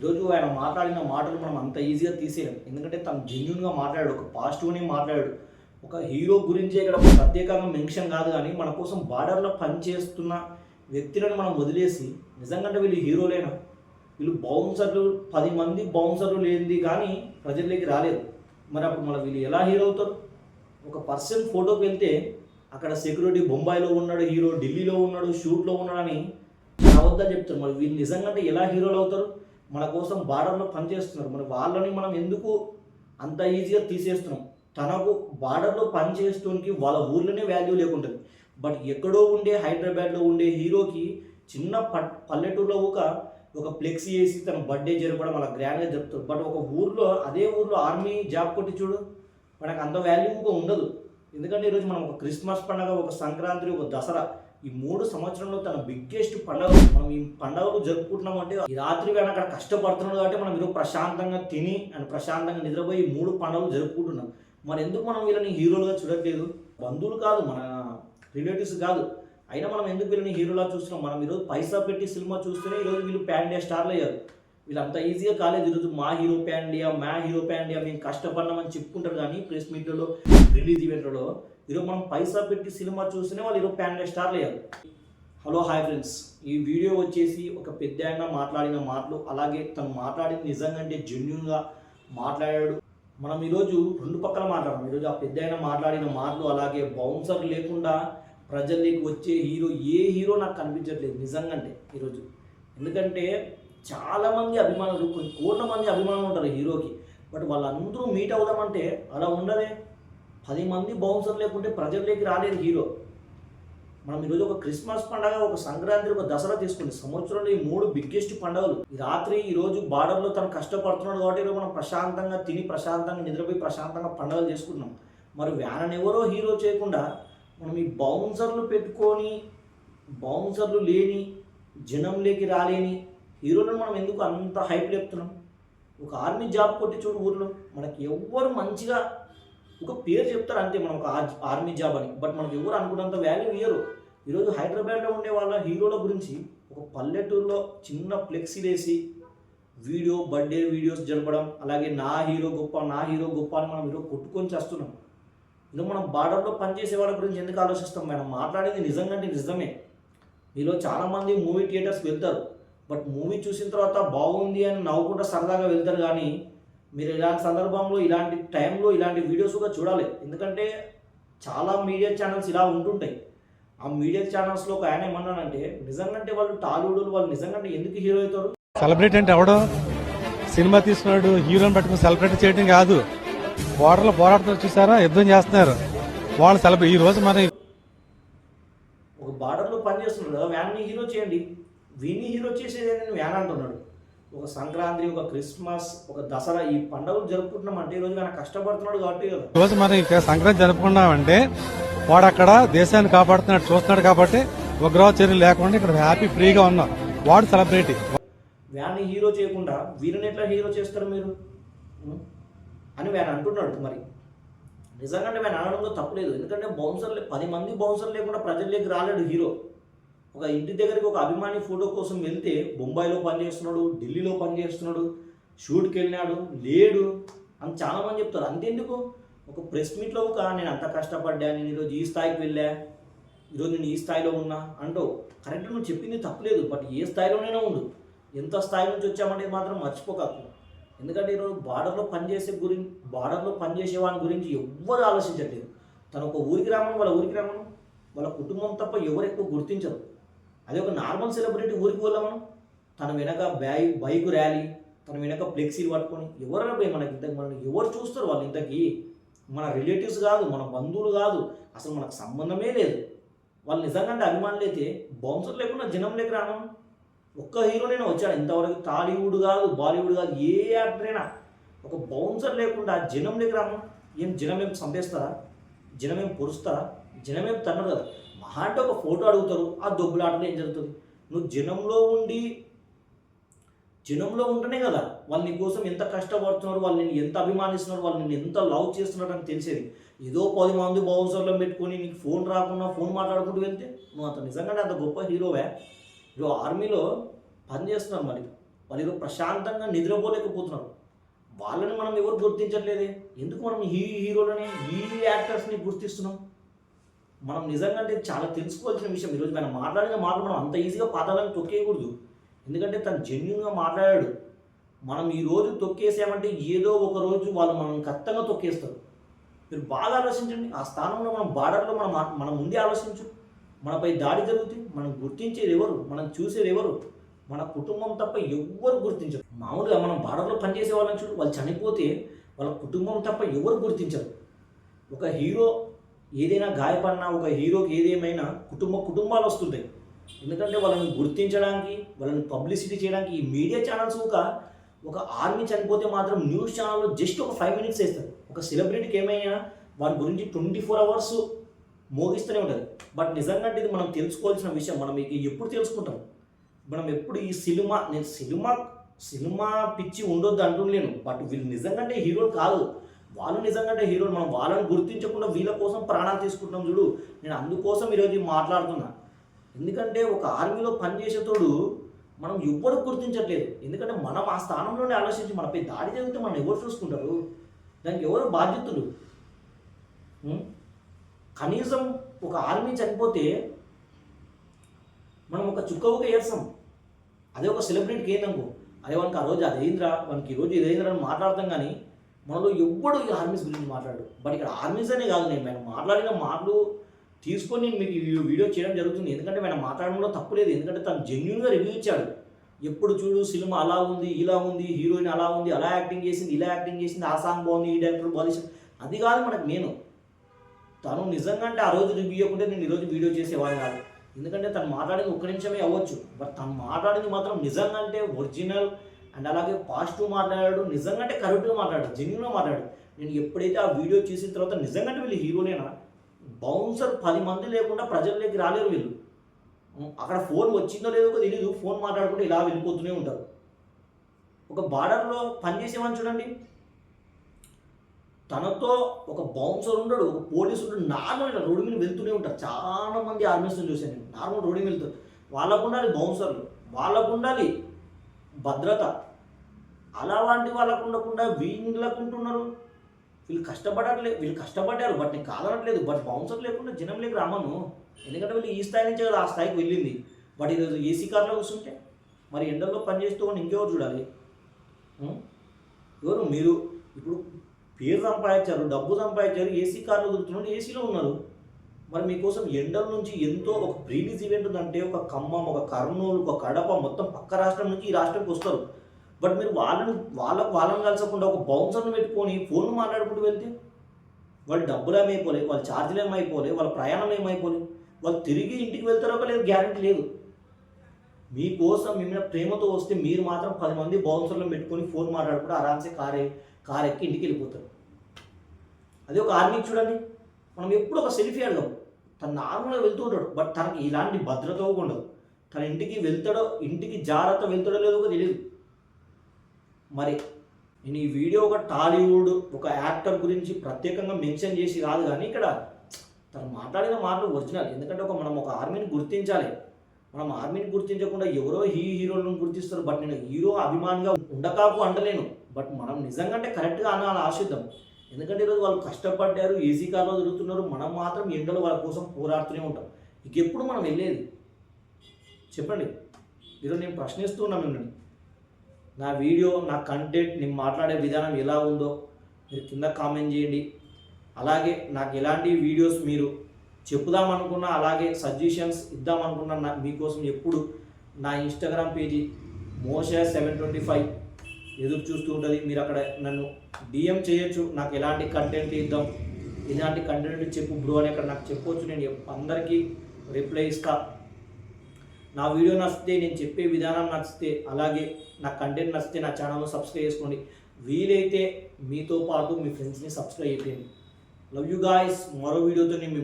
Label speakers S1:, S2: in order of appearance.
S1: ఈరోజు ఆయన మాట్లాడిన మాటలు మనం అంత ఈజీగా తీసేయలేం. ఎందుకంటే తను జెన్యున్గా మాట్లాడాడు ఒక పాజిటివ్ని మాట్లాడాడు. ఒక హీరో గురించి ఇక్కడ ప్రత్యేకంగా మెన్షన్ కాదు కానీ మన కోసం బార్డర్లో పనిచేస్తున్న వ్యక్తులను మనం వదిలేసి నిజంగా వీళ్ళు హీరోలేనా వీళ్ళు బౌన్సర్లు పది మంది బౌన్సర్లు లేనిది కానీ ప్రజల్లోకి రాలేదు. మరి అప్పుడు మన వీళ్ళు ఎలా హీరో అవుతారు? ఒక పర్సన్ ఫోటోకి వెళ్తే అక్కడ సెక్యూరిటీ బొంబాయిలో ఉన్నాడు హీరో ఢిల్లీలో ఉన్నాడు షూట్లో ఉన్నాడని అబద్ధాలు చెప్తారు. మరి వీళ్ళు నిజంగా ఎలా హీరోలు అవుతారు? మన కోసం బార్డర్లో పనిచేస్తున్నారు. మరి వాళ్ళని మనం ఎందుకు అంత ఈజీగా తీసేస్తున్నాం? తనకు బార్డర్లో పనిచేస్తునికి వాళ్ళ ఊర్లోనే వాల్యూ లేకుంటుంది. బట్ ఎక్కడో ఉండే హైదరాబాద్లో ఉండే హీరోకి చిన్న పట్ పల్లెటూరులో ఒక ఒక ఫ్లెక్సీ వేసి తన బర్త్డే జరపడం అలా గ్రాండ్గా జరుపుతారు. బట్ ఒక ఊర్లో అదే ఊర్లో ఆర్మీ జాబ్ కొట్టి చూడు మనకు అంత వాల్యూగా ఉండదు. ఎందుకంటే ఈరోజు మనం ఒక క్రిస్మస్ పండుగ ఒక సంక్రాంతి ఒక దసరా ఈ మూడు సంవత్సరంలో తన బిగ్గెస్ట్ పండగ మనం ఈ పండగలు జరుపుకుంటున్నాం అంటే ఈ రాత్రి వేళ అక్కడ కష్టపడుతున్నాడు కాబట్టి మనం ఈరోజు ప్రశాంతంగా తిని అండ్ ప్రశాంతంగా నిద్రపోయి ఈ మూడు పండుగలు జరుపుకుంటున్నాం. మరి ఎందుకు మనం వీళ్ళని హీరోలుగా చూడట్లేదు? బంధువులు కాదు మన రిలేటివ్స్ కాదు. అయినా మనం ఎందుకు వీళ్ళని హీరోలా చూస్తున్నాం? మనం ఈరోజు పైసా పెట్టి సినిమా చూస్తేనే ఈరోజు వీళ్ళు ప్యాన్ ఇండియా స్టార్లు అయ్యారు. వీళ్ళు అంత ఈజీగా కాలేదు. ఈరోజు మా హీరో ప్యాన్ ఇండియా మా హీరో ప్యాన్ ఇండియా మేము కష్టపడినామని చెప్పుకుంటారు కానీ ప్రెస్ మీట్లలో రిలీజ్ ఈవెంట్లలో ఈరోజు మనం పైసా పెట్టి సినిమా చూస్తేనే వాళ్ళు ఈరోజు ప్యాన్ ఇండియా స్టార్లు అయ్యారు. Hello hi friends. ఈ వీడియో వచ్చేసి ఒక పెద్ద ఆయన మాట్లాడిన మాటలు అలాగే తను మాట్లాడింది నిజంగా అంటే జెన్యున్గా మాట్లాడాడు. మనం ఈరోజు రెండు పక్కల మాట్లాడడం ఈరోజు ఆ పెద్ద ఆయన మాట్లాడిన మాటలు అలాగే బౌన్సర్ లేకుండా ప్రజల్లోకి వచ్చే హీరో ఏ హీరో నాకు కనిపించట్లేదు నిజంగా అంటే ఈరోజు. ఎందుకంటే చాలామంది అభిమానులు కొన్ని కోట్ల మంది అభిమానులు ఉంటారు హీరోకి. బట్ వాళ్ళందరూ మీట్ అవుదామంటే అలా ఉండదే. పది మంది బౌన్సర్ లేకుంటే ప్రజల్లోకి రాలేదు హీరో. మనం ఈరోజు ఒక క్రిస్మస్ పండగ ఒక సంక్రాంతి ఒక దసరా తీసుకుంది సంవత్సరంలో ఈ మూడు బిగ్గెస్ట్ పండుగలు. రాత్రి ఈ రోజు బార్డర్లో తను కష్టపడుతున్నాడు కాబట్టి ఈరోజు మనం ప్రశాంతంగా తిని ప్రశాంతంగా నిద్రపోయి ప్రశాంతంగా పండుగలు చేసుకుంటున్నాం. మరి వ్యాన్ ఎవరో హీరో చేయకుండా మనం ఈ బౌన్సర్లు పెట్టుకొని బౌన్సర్లు లేని జనంలోకి రాలేని హీరోలను మనం ఎందుకు అంత హైప్ లేపుతున్నాం? ఒక ఆర్మీ జాబ్ కొట్టి చూడు ఊర్లో మనకి ఎవ్వరు మంచిగా ఒక పేరు చెప్తారు అంతే మనం ఒక ఆర్- ఆర్మీ జాబ్ అని. బట్ మనం ఎవరు అనుకున్నంత వాల్యూ ఇయ్యరు. ఈరోజు హైదరాబాద్లో ఉండే వాళ్ళ హీరోల గురించి ఒక పల్లెటూరులో చిన్న ఫ్లెక్సీ వేసి వీడియో బర్త్డే వీడియోస్ జరపడం అలాగే నా హీరో గొప్ప నా హీరో గొప్ప అని మనం ఈరోజు కొట్టుకొని చేస్తున్నాం. ఇంకా మనం బార్డర్లో పనిచేసే వాళ్ళ గురించి ఎందుకు ఆలోచిస్తాం? మేడం మాట్లాడేది నిజంగా నిజమే. మీలో చాలామంది మూవీ థియేటర్స్కి వెళ్తారు. బట్ మూవీ చూసిన తర్వాత బాగుంది అని నవ్వుకుంటూ సరదాగా వెళ్తారు కానీ మీరు ఇలాంటి సందర్భంలో ఇలాంటి టైంలో ఇలాంటి వీడియోస్ కూడా చూడాలి. ఎందుకంటే చాలా మీడియా ఛానల్స్ ఇలా ఉంటుంటాయి. ఆ మీడియా ఛానల్స్లో ఒక ఆయన ఏమన్నానంటే నిజంగా వాళ్ళు టాలీవుడ్ వాళ్ళు నిజంగా ఎందుకు హీరో అవుతారు?
S2: సెలబ్రిటీ అంటే ఎవడో? సినిమా తీస్తున్నాడు హీరోని పట్టుకుని సెలబ్రిటీ చేయడం కాదు. బోర్డర్లో పోరాడుతున్నారు చూసారా? యుద్ధం చేస్తున్నారు. వాళ్ళు సెలబ్రిటీ ఈ రోజు మన
S1: ఒక బార్డర్లో పనిచేస్తున్నాడు. కదా వ్యాన్ని హీరో చేయండి. వీన్ని హీరో చేసేది వ్యాన్ అంటున్నాడు. ఒక సంక్రాంతి ఒక క్రిస్మస్ ఒక దసరా ఈ పండుగలు జరుపుకుంటున్నాం అంటే ఈరోజు ఆయన కష్టపడుతున్నాడు కాబట్టి
S2: ఈ రోజు మనం ఇక్కడ సంక్రాంతి జరుపుకున్నామంటే వాడు అక్కడ దేశాన్ని కాపాడుతున్నాడు చూస్తున్నాడు కాబట్టి ఉగ్రవాద చర్యలు లేకుండా ఇక్కడ హ్యాపీ ఫ్రీగా ఉన్నాం. వాడు సెలబ్రిటీ
S1: వ్యాన్ని హీరో చేయకుండా వీరిని ఎట్లా హీరో చేస్తారు మీరు? అని వ్యాన్ అంటున్నాడు మరి. నిజంగా అంటే వ్యాన్ అనడంలో తప్పులేదు ఎందుకంటే బౌన్సర్ పది మంది బౌన్సర్ లేకుండా ప్రజల్లోకి రాలేడు హీరో ఒక ఇంటి దగ్గరికి ఒక అభిమాని ఫోటో కోసం వెళ్తే బొంబాయిలో పనిచేస్తున్నాడు ఢిల్లీలో పనిచేస్తున్నాడు షూట్కి వెళ్ళినాడు లేడు అని చాలామంది చెప్తారు. అంతెందుకు? ఒక ప్రెస్ మీట్లో ఒక నేను అంత కష్టపడ్డా నేను ఈరోజు ఈ స్థాయికి వెళ్ళా ఈరోజు నేను ఈ స్థాయిలో ఉన్నా అంటో కరెక్ట్ నువ్వు చెప్పింది తప్పలేదు బట్ ఏ స్థాయిలోనైనా ఉండు. ఎంత స్థాయి నుంచి వచ్చామంటే మాత్రం మర్చిపోకూడదు ఎందుకంటే ఈరోజు బార్డర్లో పనిచేసే గురించి బార్డర్లో పనిచేసే వాని గురించి ఎవ్వరు ఆలోచించట్లేదు. తను ఒక ఊరికి రామను వాళ్ళ ఊరికి రామను వాళ్ళ కుటుంబం తప్ప ఎవరు ఎక్కువ గుర్తించరు. అదే ఒక నార్మల్ సెలబ్రిటీ ఊరికి వెళ్ళమను తన వెనక బ్యాగ్ బైక్ ర్యాలీ తన వెనక ఫ్లెక్సీలు పట్టుకొని ఎవరైనా పోయి మనకి ఇంతకు మనం ఎవరు చూస్తారు వాళ్ళు ఇంతకీ? మన రిలేటివ్స్ కాదు మన బంధువులు కాదు. అసలు మనకు సంబంధమే లేదు. వాళ్ళు నిజంగా అంటే అభిమానులు అయితే బౌన్సర్ లేకుండా జనం లేక రాను ఒక్క హీరోనైనా వచ్చాడు. ఇంతవరకు టాలీవుడ్ కాదు బాలీవుడ్ కాదు ఏ యాక్టరైనా అయినా ఒక బౌన్సర్ లేకుండా జనం లేక రాను ఏం జనం ఏం సంపేస్తారా జనం ఏం పొరుస్తారా? జనం ఏం తన్నరు కదా? మహా అంటే ఒక ఫోటో అడుగుతారు ఆ దొబ్బులాటలో ఏం జరుగుతుంది? నువ్వు జనంలో ఉండి జనంలో ఉంటేనే కదా వాళ్ళు నీ కోసం ఎంత కష్టపడుతున్నారు వాళ్ళు నేను ఎంత అభిమానిస్తున్నారు వాళ్ళు నేను ఎంత లవ్ చేస్తున్నారు అని తెలిసేది. ఏదో పది మంది బౌన్సర్లో పెట్టుకొని నీకు ఫోన్ రాకుండా ఫోన్ మాట్లాడుకుంటూ వెళ్తే నువ్వు అంత నిజంగానే అంత గొప్ప హీరోవే ఇప్పుడు ఆర్మీలో పని చేస్తున్నారు మరి. వాళ్ళు ఈరోజు ప్రశాంతంగా నిద్రపోలేకపోతున్నారు. వాళ్ళని మనం ఎవరు గుర్తించట్లేదే? ఎందుకు మనం ఈ హీరోలని ఈ యాక్టర్స్ని గుర్తిస్తున్నాం? మనం నిజంగా అంటే చాలా తెలుసుకోవాల్సిన విషయం. ఈరోజు మనం మాట్లాడిన మాటలు మనం అంత ఈజీగా పాతాలను తొక్కేయకూడదు. ఎందుకంటే తను జెన్యున్గా మాట్లాడాడు. మనం ఈ రోజు తొక్కేసామంటే ఏదో ఒక రోజు వాళ్ళు మనం ఖచ్చితంగా తొక్కేస్తారు. మీరు బాగా ఆలోచించండి. ఆ స్థానంలో మనం బార్డర్లో మనం మనం ముందే ఆలోచించు. మనపై దాడి జరుగుతుంది మనం గుర్తించేది ఎవరు? మనం చూసేది ఎవరు? మన కుటుంబం తప్ప ఎవ్వరు గుర్తించరు. మామూలుగా మనం బార్డర్లో పనిచేసే వాళ్ళని చూడు వాళ్ళు చనిపోతే వాళ్ళ కుటుంబం తప్ప ఎవరు గుర్తించరు. ఒక హీరో ఏదైనా గాయపడినా ఒక హీరోకి ఏదేమైనా కుటుంబ కుటుంబాలు వస్తుంటాయి. ఎందుకంటే వాళ్ళని గుర్తించడానికి వాళ్ళని పబ్లిసిటీ చేయడానికి ఈ మీడియా ఛానల్స్ ఒక ఒక ఆర్మీ చనిపోతే మాత్రం న్యూస్ ఛానల్లో జస్ట్ ఒక ఫైవ్ మినిట్స్ వేస్తారు. ఒక సెలబ్రిటీకి ఏమైనా వారి గురించి ట్వంటీ ఫోర్ అవర్స్ మోగిస్తూనే ఉంటుంది. బట్ నిజంగా ఇది మనం తెలుసుకోవాల్సిన విషయం. మనం ఇక ఎప్పుడు తెలుసుకుంటాం? మనం ఎప్పుడు ఈ సినిమా నేను సినిమా సినిమా పిచ్చి ఉండొద్దు అంటుండలేను. బట్ వీళ్ళు నిజంగా అంటే హీరోలు కాదు. వాళ్ళు నిజంగా హీరోలు. మనం వాళ్ళని గుర్తించకుండా వీళ్ళ కోసం ప్రాణాలు తీసుకుంటున్నాం చూడు. నేను అందుకోసం ఈరోజు మాట్లాడుతున్నా. ఎందుకంటే ఒక ఆర్మీలో పనిచేసేటోడు మనం ఎవ్వరు గుర్తించట్లేదు. ఎందుకంటే మనం ఆ స్థానంలోనే ఆలోచించి మనపై దాడి జరిగితే మనం ఎవరు చూసుకుంటారు? దానికి ఎవరు బాధ్యతలు? కనీసం ఒక ఆర్మీ చనిపోతే మనం ఒక చుక్క ఒక ఏర్సాం అదే ఒక సెలబ్రిటీకి ఏందనుకో అదే వానికి ఆ రోజు అదేంద్రా వానికి ఈరోజు రోజు ఇదేంద్రా అని మాట్లాడతాం కానీ మనలో ఎవ్వడు ఈ ఆర్మీస్ గురించి మాట్లాడు బట్ ఇక్కడ ఆర్మీస్ అనే కాదు నేను మేము మాట్లాడిన మాటలు తీసుకొని నేను మీకు ఈ వీడియో చేయడం జరుగుతుంది. ఎందుకంటే మేము మాట్లాడడంలో తప్పు లేదు. ఎందుకంటే తను జెన్యున్గా రివ్యూ ఇచ్చాడు. ఎప్పుడు చూడు సినిమా అలా ఉంది ఇలా ఉంది హీరోయిన్ అలా ఉంది అలా యాక్టింగ్ చేసింది ఇలా యాక్టింగ్ చేసింది ఆ సాంగ్ బాగుంది ఈ డైరెక్టర్ బాగుంది అది కాదు మనకు నేను తను నిజంగా అంటే ఆ రోజు రివ్యూ ఇవ్వకుంటే నేను ఈరోజు వీడియో చేసేవాడిని కాదు. ఎందుకంటే తను మాట్లాడింది ఒక్క నిమిషమే అవ్వచ్చు. బట్ తను మాట్లాడింది మాత్రం నిజంగా అంటే ఒరిజినల్ అండ్ అలాగే పాజిటివ్ మాట్లాడాడు నిజంగానే కరెక్ట్గా మాట్లాడాడు జెన్యున్గా మాట్లాడాడు. నేను ఎప్పుడైతే ఆ వీడియో చేసిన తర్వాత నిజంగానే వీళ్ళు హీరోనేనా బౌన్సర్ పది మంది లేకుండా ప్రజల్లోకి రాలేరు వీళ్ళు. అక్కడ ఫోన్ వచ్చిందో లేదో తెలియదు ఫోన్ మాట్లాడుకుంటే ఇలా వెళ్ళిపోతూనే ఉంటారు. ఒక బార్డర్లో పనిచేసేవాడిని చూడండి. తనతో ఒక బౌన్సర్ ఉండడు ఒక పోలీసు ఉండడు నార్మల్ రోడ్డు మీద వెళ్తూనే ఉంటారు. చాలా మంది ఆర్మీస్ని చూశాను నేను నార్మల్ రోడ్డు మీద వెళ్తారు వాళ్ళకు ఉండాలి బౌన్సర్లు వాళ్ళకు ఉండాలి భద్రత. అలాంటి వాళ్ళకు ఉండకుండా వీళ్ళకు ఉంటున్నారు వీళ్ళు కష్టపడట్లేదు వీళ్ళు కష్టపడ్డారు బట్ నేను కాదనట్లేదు బట్ బౌన్సర్ లేకుండా జనం లేక రామను ఎందుకంటే వీళ్ళు ఈ స్థాయి నుంచే కదా ఆ స్థాయికి వెళ్ళింది. బట్ ఈరోజు ఏసీ కార్లో కూర్చుంటే మరి ఎండల్లో పనిచేస్తూ ఉండి ఇంకెవరు చూడాలి? ఎవరు? మీరు. ఇప్పుడు పేరు సంపాదించారు డబ్బు సంపాదించారు ఏసీ కార్లో దొరుకుతున్నారు ఏసీలో ఉన్నారు. మరి మీకోసం ఎండల నుంచి ఎంతో ఒక ప్రీలీజ్ ఈవెంట్ ఉందంటే ఒక ఖమ్మం ఒక కర్నూలు ఒక కడప మొత్తం పక్క రాష్ట్రం నుంచి ఈ రాష్ట్రంకి వస్తారు. బట్ మీరు వాళ్ళని వాళ్ళకు వాళ్ళని కలసకుండా ఒక బౌన్సర్ను పెట్టుకొని ఫోన్లు మాట్లాడుకుంటూ వెళ్తే వాళ్ళు డబ్బులు ఏమైపోలే వాళ్ళ ఛార్జీలు ఏమైపోలే వాళ్ళ ప్రయాణం ఏమైపోలే వాళ్ళు తిరిగి ఇంటికి వెళ్తారో లేదు గ్యారంటీ లేదు. మీకోసం మిమ్మల్ని ప్రేమతో వస్తే మీరు మాత్రం పది మంది బౌన్సర్లను పెట్టుకొని ఫోన్ మాట్లాడుకుంటూ ఆరామ్సే కారే కార్ ఎక్కి ఇంటికి వెళ్ళిపోతారు. అదే ఒక ఆర్మీ చూడండి. మనం ఎప్పుడు ఒక సెల్ఫీ అడగం. తను నార్మల్గా వెళ్తూ ఉంటాడు. బట్ తనకి ఇలాంటి భద్రత ఉండదు. తన ఇంటికి వెళ్తాడో ఇంటికి జాగ్రత్త వెళ్తాడో లేదో తెలియదు మరి నేను ఈ వీడియో ఒక టాలీవుడ్ ఒక యాక్టర్ గురించి ప్రత్యేకంగా మెన్షన్ చేసి కాదు కానీ ఇక్కడ తను మాట్లాడిన మాటలు ఒరిజినల్. ఎందుకంటే ఒక మనం ఒక ఆర్మీని గుర్తించాలి. మనం ఆర్మీని గుర్తించకుండా ఎవరో హీ హీరోలను గుర్తిస్తారు. బట్ నేను హీరో అభిమానిగా ఉండకాకు అంటలేను. బట్ మనం నిజంగా అంటే కరెక్ట్గా అనాలి ఆశిద్దాం. ఎందుకంటే ఈరోజు వాళ్ళు కష్టపడ్డారు ఏసీ కార్లో తిరుగుతున్నారు. మనం మాత్రం ఎండలో వాళ్ళ కోసం పోరాడుతూనే ఉంటాం. ఇక ఎప్పుడు మనం వెళ్ళేది? చెప్పండి. ఈరోజు నేను ప్రశ్నిస్తున్నాను మిమ్మల్ని. నా వీడియో నా కంటెంట్ నేను మాట్లాడే విధానం ఎలా ఉందో మీరు కింద కామెంట్ చేయండి. అలాగే నాకు ఎలాంటి వీడియోస్ మీరు చెప్పుదామనుకున్నా అలాగే సజెషన్స్ ఇద్దామనుకున్నా నా మీకోసం ఎప్పుడు నా ఇన్స్టాగ్రామ్ పేజీ మోషా సెవెన్ ట్వంటీ ఫైవ్ ఎదురు చూస్తూ ఉంటుంది మీరు అక్కడ నన్ను డిఎం చేయొచ్చు. నాకు ఎలాంటి కంటెంట్ ఇద్దాం? ఎలాంటి కంటెంట్ చెప్పు బ్రో అని అక్కడ నాకు చెప్పొచ్చు. నేను అందరికీ రిప్లై ఇస్తా. నా వీడియో నచ్చితే నేను చెప్పే విధానం నచ్చితే అలాగే నా కంటెంట్ నచ్చితే నా ఛానల్ను సబ్స్క్రైబ్ చేసుకోండి. వీలైతే మీతో పాటు మీ ఫ్రెండ్స్ని సబ్స్క్రైబ్ చేయండి. లవ్ యూ గాయస్ మరో వీడియోతో నేను